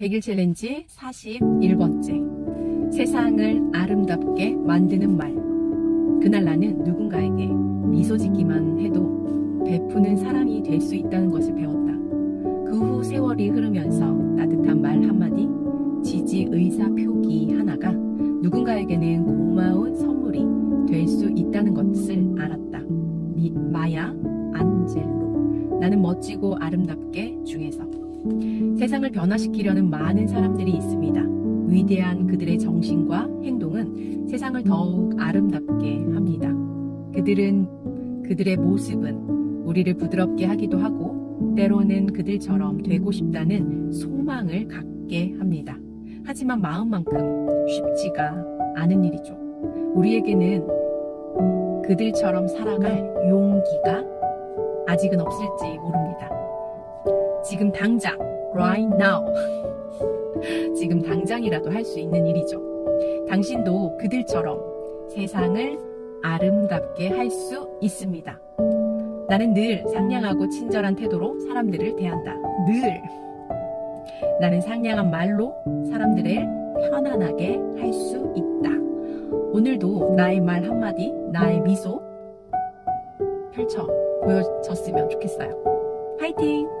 100일 챌린지 41번째. 세상을 아름답게 만드는 말. 그날 나는 누군가에게 미소 짓기만 해도 베푸는 사람이 될 수 있다는 것을 배웠다. 그 후 세월이 흐르면서 따뜻한 말 한마디, 지지 의사 표기 하나가 누군가에게는 고마운 선물이 될 수 있다는 것을 알았다. 미, 마야 안젤로. 나는 멋지고 아름답게 중에서 세상을 변화시키려는 많은 사람들이 있습니다. 위대한 그들의 정신과 행동은 세상을 더욱 아름답게 합니다. 그들은 그들의 모습은 우리를 부드럽게 하기도 하고 때로는 그들처럼 되고 싶다는 소망을 갖게 합니다. 하지만 마음만큼 쉽지가 않은 일이죠. 우리에게는 그들처럼 살아갈 용기가 아직은 없을지 모릅니다. 지금 당장, right now. 지금 당장이라도 할 수 있는 일이죠. 당신도 그들처럼 세상을 아름답게 할 수 있습니다. 나는 늘 상냥하고 친절한 태도로 사람들을 대한다. 늘. 나는 상냥한 말로 사람들을 편안하게 할 수 있다. 오늘도 나의 말 한마디, 나의 미소 펼쳐 보여졌으면 좋겠어요. 화이팅!